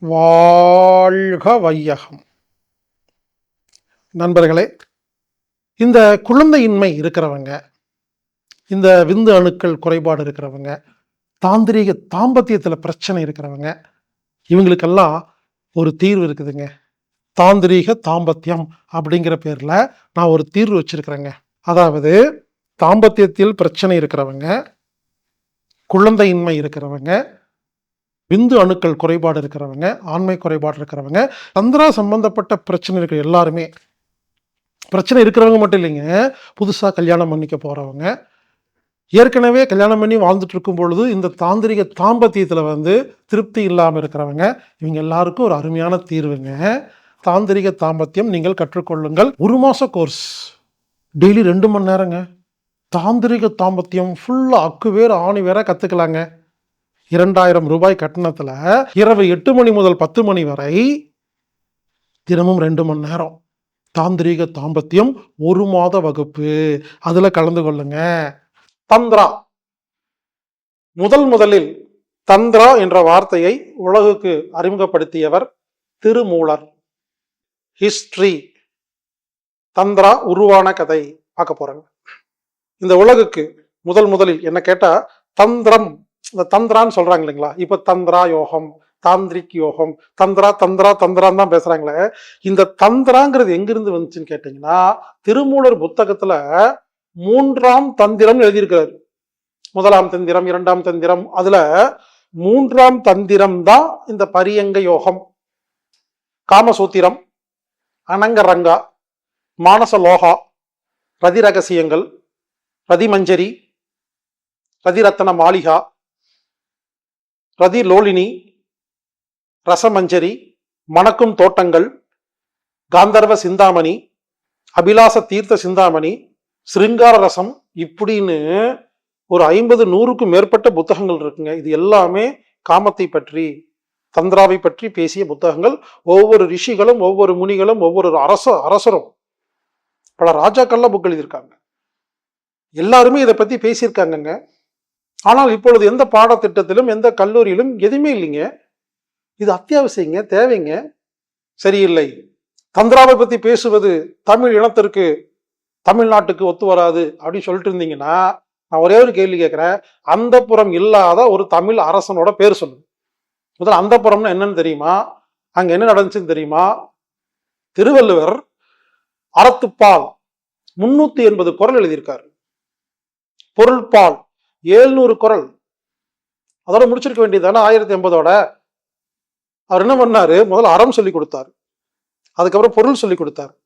வாழ்க வையகம். நண்பர்களே இந்த குழந்தையின்மை இருக்கிறவங்க இந்த விந்து அணுக்கள் குறைபாடு இருக்கிறவங்க தாந்திரீக தாம்பத்தியத்தில் பிரச்சனை இருக்கிறவங்க இவங்களுக்கெல்லாம் ஒரு தீர்வு இருக்குதுங்க. தாந்திரீக தாம்பத்தியம் அப்படிங்கிற பேரில் நான் ஒரு தீர்வு வச்சுருக்கிறேங்க. அதாவது தாம்பத்தியத்தில் பிரச்சனை இருக்கிறவங்க குழந்தையின்மை இருக்கிறவங்க விந்து அணுக்கள் குறைபாடு இருக்கிறவங்க ஆண்மை குறைபாடு இருக்கிறவங்க சந்திரா சம்பந்தப்பட்ட பிரச்சனை இருக்கிற எல்லாருமே. பிரச்சனை இருக்கிறவங்க மட்டும் இல்லைங்க. புதுசாக கல்யாணம் பண்ணிக்க போகிறவங்க ஏற்கனவே கல்யாணம் பண்ணி வாழ்ந்துட்டு இருக்கும் பொழுது இந்த தாந்திரிக தாம்பத்தியத்தில் வந்து திருப்தி இல்லாமல் இருக்கிறவங்க இவங்க எல்லாருக்கும் ஒரு அருமையான தீர்வுங்க. தாந்திரிக தாம்பத்தியம் நீங்கள் கற்றுக்கொள்ளுங்கள். ஒரு மாத கோர்ஸ் டெய்லி ரெண்டு மணி நேரங்க. தாந்திரிக தாம்பத்தியம் ஃபுல்லாக அக்கு வேறு ஆணி வேற கற்றுக்கலாங்க இரண்டாயிரம் ரூபாய் கட்டணத்தில் இரவு எட்டு மணி முதல் பத்து மணி வரை தினமும் ரெண்டு மணி நேரம். தாந்திரீக தாம்பத்தியம் ஒரு மாத வகுப்பு. அதில் கலந்து கொள்ளுங்க. தந்திரா. முதல் முதலில் தந்திரா என்ற வார்த்தையை உலகுக்கு அறிமுகப்படுத்தியவர் திருமூலர். ஹிஸ்ட்ரி. தந்திரா உருவான கதை. பார்க்க போறாங்க. இந்த உலகுக்கு முதல் முதலில் என்ன கேட்டா தந்திரம். இந்த தந்திரான்னு சொல்றாங்க இல்லைங்களா? இப்ப தந்திரா யோகம் தாந்திரிக் யோகம் தந்திரா தந்திரா தந்திரான்னு தான் பேசுறாங்களே. இந்த தந்திராங்கிறது எங்கிருந்து வந்துச்சுன்னு கேட்டீங்கன்னா திருமூலர் புத்தகத்துல மூன்றாம் தந்திரம் எழுதியிருக்கிறார். முதலாம் தந்திரம் இரண்டாம் தந்திரம் அதுல மூன்றாம் தந்திரம் தான் இந்த பரியங்க யோகம். காமசூத்திரம் அனங்கரங்கா மானச லோகா ரதி ரகசியங்கள் ரதிமஞ்சரி ரதிரத்தன மாளிகா ரதி லோலினி ரசமஞ்சரி மணக்கும் தோட்டங்கள் காந்தர்வ சிந்தாமணி அபிலாச தீர்த்த சிந்தாமணி சிருங்கார ரசம் இப்படின்னு ஒரு ஐம்பது நூறுக்கும் மேற்பட்ட புத்தகங்கள் இருக்குங்க. இது எல்லாமே காமத்தை பற்றி தந்திராவை பற்றி பேசிய புத்தகங்கள். ஒவ்வொரு ரிஷிகளும் ஒவ்வொரு முனிகளும் ஒவ்வொரு அரச அரசரும் பல ராஜாக்கள்லாம் புக் எழுதியிருக்காங்க. எல்லாருமே இதை பற்றி பேசியிருக்காங்கங்க. ஆனால் இப்பொழுது எந்த பாடத்திட்டத்திலும் எந்த கல்லூரியிலும் எதுவுமே இல்லைங்க. இது அத்தியாவசியங்க தேவைங்க. சரியில்லை. தந்திராவை பற்றி பேசுவது தமிழ் இனத்திற்கு தமிழ்நாட்டுக்கு ஒத்து வராது அப்படின்னு சொல்லிட்டு இருந்தீங்கன்னா நான் ஒரே ஒரு கேள்வி கேட்குறேன். அந்த புறம் இல்லாத ஒரு தமிழ் அரசனோட பேர் சொல்லுங்க. முதல்ல அந்த புறம்னா என்னன்னு தெரியுமா? அங்கே என்ன நடந்துச்சுன்னு தெரியுமா? திருவள்ளுவர் அறத்துப்பால் முன்னூத்தி எண்பது குரல் எழுதியிருக்காரு. பொருள்பால். ஏழ்நூறு குரல். அதோட முடிச்சிருக்க வேண்டியதானே ஆயிரத்தி எண்பதோட? அவர் என்ன பண்ணாரு? முதல்ல அறம் சொல்லி கொடுத்தார். அதுக்கப்புறம் பொருள் சொல்லி கொடுத்தார்.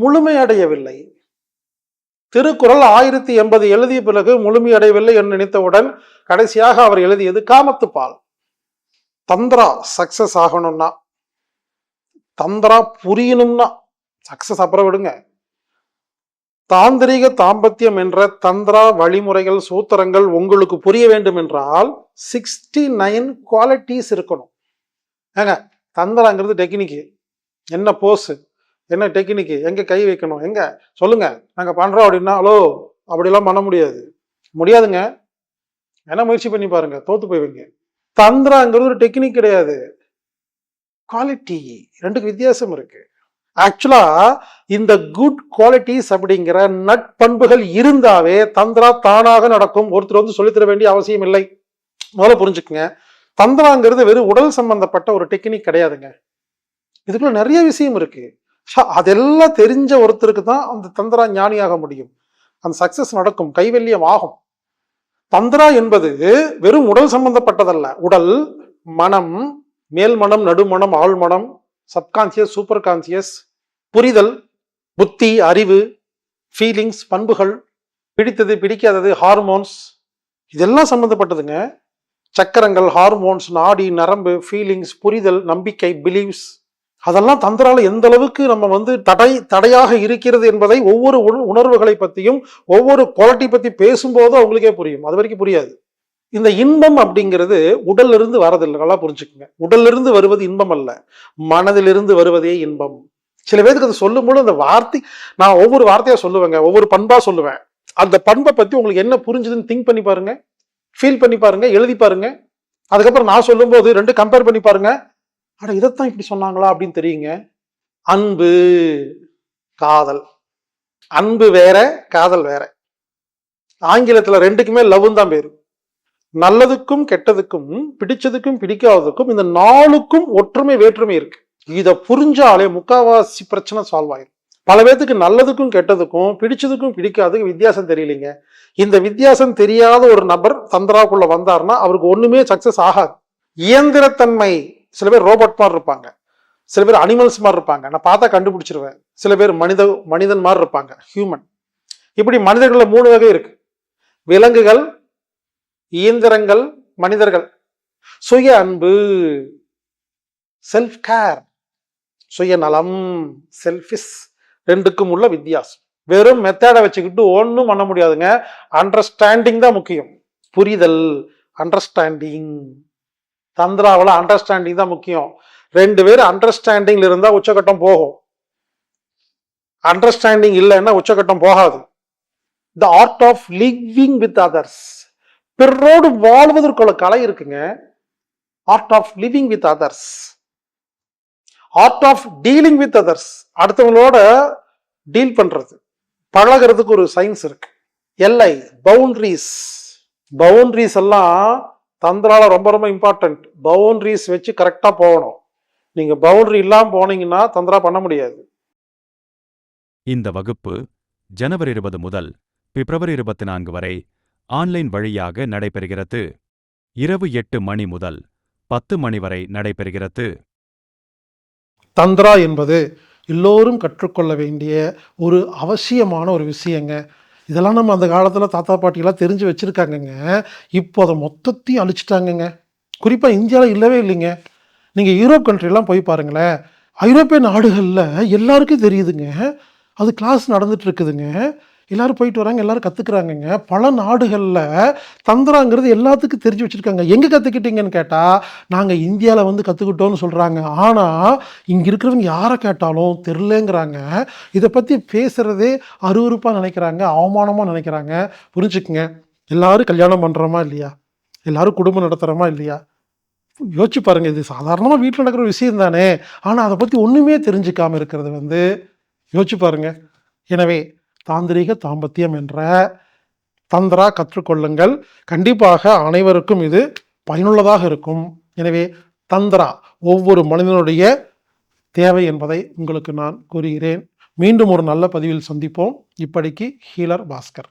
முழுமையடையவில்லை திருக்குறள் ஆயிரத்தி எண்பது எழுதிய பிறகு முழுமையடையவில்லை என்று நினைத்தவுடன் கடைசியாக அவர் எழுதியது காமத்துப்பால். தந்திரா சக்சஸ் ஆகணும்னா. தந்திரா புரியணும்னா. சக்சஸ் அப்புறம் விடுங்க. தாந்திரிக தாம்பத்தியம் என்ற தந்திரா வழிமுறைகள் சூத்திரங்கள் உங்களுக்கு புரிய வேண்டும் என்றால் சிக்ஸ்டி நைன் குவாலிட்டிஸ் இருக்கணும். ஏங்க தந்திராங்கிறது டெக்னிக்கு என்ன போஸு என்ன டெக்னிக்கு எங்கே கை வைக்கணும்? எங்கே? சொல்லுங்கள் நாங்கள் பண்ணுறோம் அப்படின்னா ஹலோ அப்படிலாம் பண்ண முடியாது. முடியாதுங்க. என்ன முயற்சி பண்ணி பாருங்கள் தோத்து போய்விங்க தந்திராங்கிறது ஒரு டெக்னிக் கிடையாது. குவாலிட்டி ரெண்டுக்கு வித்தியாசம் இருக்குது ஆக்சுவலா இந்த குட் குவாலிட்டிஸ் அப்படிங்கிற நட்பண்புகள் இருந்தாவே தந்திரா தானாக நடக்கும். ஒருத்தர் வந்து சொல்லித்தர வேண்டிய அவசியம் இல்லை. முதல்ல புரிஞ்சுக்குங்க. தந்திராங்கிறது வெறும் உடல் சம்பந்தப்பட்ட ஒரு டெக்னிக் கிடையாதுங்க. இதுக்குள்ள நிறைய விஷயம் இருக்கு. ஸோ அதெல்லாம் தெரிஞ்ச ஒருத்தருக்கு தான் அந்த தந்திரா ஞானியாக முடியும். அந்த சக்சஸ் நடக்கும். கைவல்யம் ஆகும். தந்திரா என்பது வெறும் உடல் சம்பந்தப்பட்டதல்ல. உடல் மனம் மேல் நடுமணம் ஆழ்மனம் சப்கான்சியஸ் சூப்பர் கான்சியஸ் புரிதல் புத்தி அறிவு ஃபீலிங்ஸ் பண்புகள் பிடித்தது பிடிக்காதது ஹார்மோன்ஸ் இதெல்லாம் சம்மந்தப்பட்டதுங்க சக்கரங்கள் ஹார்மோன்ஸ் நாடி நரம்பு ஃபீலிங்ஸ் புரிதல் நம்பிக்கை பிலீவ்ஸ் அதெல்லாம் தந்திரால எந்த அளவுக்கு நம்ம வந்து தடை தடையாக இருக்கிறது என்பதை ஒவ்வொரு உணர்வுகளை பற்றியும் ஒவ்வொரு குவாலிட்டி பத்தி பேசும்போது அவங்களுக்கே புரியும். அது வரைக்கும் புரியாது. இந்த இன்பம் அப்படிங்கிறது உடல்ல இருந்து வரதில்லை. நல்லா புரிஞ்சுக்குங்க. உடல்ல இருந்து வருவது இன்பம் அல்ல மனதிலிருந்து வருவதே இன்பம். சில பேருக்கு அதை சொல்லும்போது அந்த வார்த்தை நான் ஒவ்வொரு வார்த்தையாக சொல்லுவேங்க ஒவ்வொரு பண்பாக சொல்லுவேன். அந்த பண்பை பற்றி உங்களுக்கு என்ன புரிஞ்சுதுன்னு திங்க் பண்ணி பாருங்க ஃபீல் பண்ணி பாருங்க எழுதி பாருங்க. அதுக்கப்புறம் நான் சொல்லும்போது ரெண்டு கம்பேர் பண்ணி பாருங்க. அட இதைத்தான் இப்படி சொன்னாங்களா அப்படின்னு தெரியுங்க. அன்பு காதல். அன்பு வேற காதல் வேற. ஆங்கிலத்துல ரெண்டுக்குமே லவ்னு தான் பேரு. நல்லதுக்கும் கெட்டதுக்கும் பிடிச்சதுக்கும் பிடிக்காததுக்கும் இந்த நாளுக்கும் ஒற்றுமை வேற்றுமை இருக்கு. இதை புரிஞ்சாலே முக்காவாசி பிரச்சனை சால்வ் ஆயிடும் பல பேத்துக்கு நல்லதுக்கும் கெட்டதுக்கும் பிடிச்சதுக்கும் பிடிக்காதுக்கும் வித்தியாசம் தெரியலைங்க. இந்த வித்தியாசம் தெரியாத ஒரு நபர் தந்திராக்குள்ள வந்தாருன்னா அவருக்கு ஒண்ணுமே சக்சஸ் ஆகாது. இயந்திரத்தன்மை சில பேர் ரோபோட் மாதிரி இருப்பாங்க சில பேர் அனிமல்ஸ் மாதிரி இருப்பாங்க நான் பார்த்தா கண்டுபிடிச்சிருவேன். சில பேர் மனித மனிதன் மாதிரி இருப்பாங்க ஹியூமன் இப்படி மனிதர்களில் மூணு வகை இருக்கு. விலங்குகள் இயந்திரங்கள் மனிதர்கள். சுய அன்பு செல்ஃப் கேர் சுயநலம் செல்ஃபிஸ் ரெண்டுக்கும் உள்ள வித்தியாசம். வெறும் மெத்தேடை வச்சுக்கிட்டு ஒன்றும் பண்ண முடியாதுங்க. அண்டர்ஸ்டாண்டிங் தான் முக்கியம். புரிதல் அண்டர்ஸ்டாண்டிங் தந்திராவில் அண்டர்ஸ்டாண்டிங் தான் முக்கியம். ரெண்டு பேரும் அண்டர்ஸ்டாண்டிங்ல இருந்தால் உச்சகட்டம் போகும். அண்டர்ஸ்டாண்டிங் இல்லைன்னா உச்சகட்டம் போகாது. The art of living with others பிறரோடு வாழ்வதற்குள்ள கலை இருக்குங்க. Art of living with others art of dealing with others அடுத்தவங்களோட டீல் பண்றது. பழகிறதுக்கு ஒரு சயின்ஸ் இருக்கு. எல்லை பவுண்டரிஸ் பவுண்டரிஸ் எல்லாம் தந்திரால ரொம்ப ரொம்ப இம்பார்ட்டன்ட் பவுண்டரிஸ் வச்சு கரெக்டா போகணும். நீங்க பவுண்டரி இல்லாமல் போனீங்கன்னா தந்திரா பண்ண முடியாது. இந்த வகுப்பு ஜனவரி இருபது முதல் பிப்ரவரி இருபத்தி நான்கு வரை ஆன்லைன் வழியாக நடைபெறுகிறது. இரவு எட்டு மணி முதல் பத்து மணி வரை நடைபெறுகிறது. தந்திரா என்பது எல்லோரும் கற்றுக்கொள்ள வேண்டிய ஒரு அவசியமான ஒரு விஷயங்க. இதெல்லாம் நம்ம அந்த காலத்தில் தாத்தா பாட்டியெல்லாம் தெரிஞ்சு வச்சுருக்காங்கங்க. இப்போ அதை மொத்தத்தையும் அழிச்சிட்டாங்கங்க. குறிப்பாக இந்தியாவில் இல்லவே இல்லைங்க. நீங்கள் யூரோப் கண்ட்ரிலாம் போய் பாருங்களேன். ஐரோப்பிய நாடுகளில் எல்லாருக்கும் தெரியுதுங்க. அது கிளாஸ் நடந்துட்டு இருக்குதுங்க. எல்லோரும் போயிட்டு வராங்க எல்லோரும் கற்றுக்குறாங்கங்க பல நாடுகளில் தந்திராங்கிறது எல்லாத்துக்கும் தெரிஞ்சு வச்சுருக்காங்க. எங்கே கற்றுக்கிட்டீங்கன்னு கேட்டால் நாங்கள் இந்தியாவில் வந்து கற்றுக்கிட்டோம்னு சொல்கிறாங்க ஆனால் இங்கே இருக்கிறவங்க யாரை கேட்டாலும் தெரிலங்கிறாங்க இதை பற்றி பேசுகிறதே அருவருப்பாக நினைக்கிறாங்க அவமானமாக நினைக்கிறாங்க. புரிஞ்சுக்குங்க. எல்லோரும் கல்யாணம் பண்ணுறோமா இல்லையா? எல்லோரும் குடும்பம் நடத்துகிறோமா இல்லையா? யோசிச்சு பாருங்க இது சாதாரணமாக வீட்டில் நடக்கிற விஷயம் தானே. ஆனால் அதை பற்றி ஒன்றுமே தெரிஞ்சுக்காம இருக்கிறது வந்து யோசிச்சு பாருங்க. எனவே தாந்திரீக தாம்பத்தியம் என்ற தந்திரா கற்றுக்கொள்ளுங்கள். கண்டிப்பாக அனைவருக்கும் இது பயனுள்ளதாக இருக்கும். எனவே தந்திரா ஒவ்வொரு மனிதனுடைய தேவை என்பதை உங்களுக்கு நான் கூறுகிறேன். மீண்டும் ஒரு நல்ல பதிவில் சந்திப்போம். இப்படிக்கு ஹீலர் பாஸ்கர்.